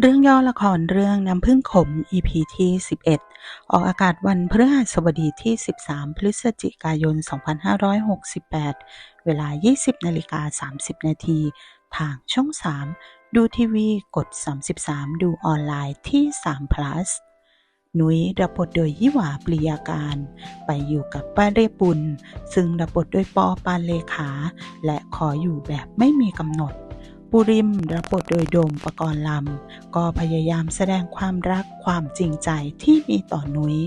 เรื่องย่อละครเรื่องน้ำพึ่งขม EP ที่ 11 ออกอากาศวันพฤหัสบดีที่ 13 พฤศจิกายน 2568 เวลา 20นาฬิกา30 นาที ทางช่อง 3 ดูทีวีกด 33 ดูออนไลน์ที่ 3 plus นุ้ยรับบทโดยยี่หวาปริยาการ ไปอยู่กับป้าเรปุนซึ่งรับบทโดยปอปานเลขา และขออยู่แบบไม่มีกำหนด ปุริมรับบทโดยโดมประกรณ์ลำ ก็พยายามแสดงความรักความจริงใจที่มีต่อนุ้ย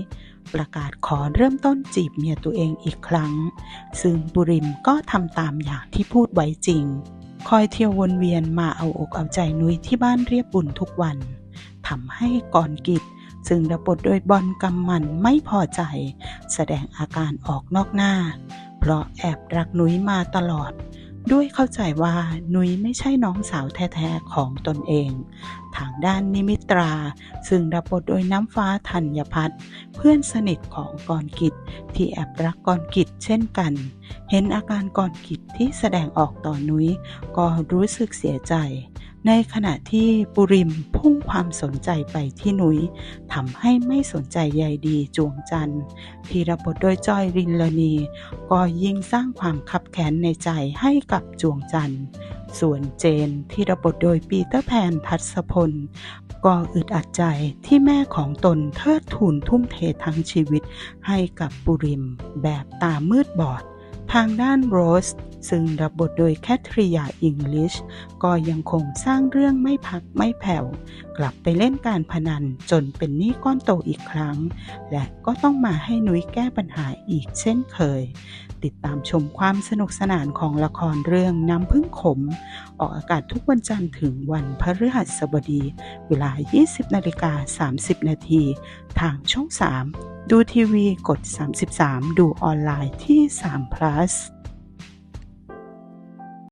ประกาศขอเริ่มต้นจีบเมียตัวเองอีกครั้ง ซึ่งปุริมก็ทำตามอย่างที่พูดไว้จริง คอยเที่ยววนเวียนมาเอาอกเอาใจนุ้ยที่บ้านเรียบบุญทุกวันทำให้ก่อนกิจ ซึ่งรับบทโดยบอลกำมันไม่พอใจ แสดงอาการออกนอกหน้า เพราะแอบรักนุ้ยมาตลอด ด้วยเข้าใจว่านุ้ยไม่ใช่น้องสาวแท้ๆของตนเอง ทางด้านนิมิตรา ซึ่งรับบทโดยน้ำฟ้าธัญพัฒน์เพื่อนสนิทของกรกิจที่แอบรักกรกิจเช่นกัน เห็นอาการกรกิจที่แสดงออกต่อนุ้ยก็รู้สึกเสียใจ ในขณะที่ปุริมพุ่งความสนใจไปที่นุ้ยทำให้ไม่สนใจใยดีจวงจันทร์ที่รับทโดยจอยรินลนี ก็ยิ่งสร้างความคับแค้นในใจให้กับจวงจันทร์ส่วนเจนที่รับบทโดยปีเตอร์แพนทัศพล ก็อึดอัดใจที่แม่ของตนเทิดทูนทุ่มเททั้งชีวิตให้กับปุริมแบบตามืดบอด ทางด้านโรสซึ่งรับบทโดยแคทริยาอิงลิช ก็ยังคงสร้างเรื่องไม่พักไม่แผ่ว กลับไปเล่นการพนันจนเป็นหนี้ก้อนโตอีกครั้ง และก็ต้องมาให้นุ้ยแก้ปัญหาอีกเช่นเคย ติดตามชมความสนุกสนานของละครเรื่องน้ำพึ่งขม ออกอากาศทุกวันจันทร์ถึงวันพฤหัสบดี เวลา 20นาฬิกา30 นาทีทางช่อง 3 ดูทีวีกด 33 ดูออนไลน์ที่3 plus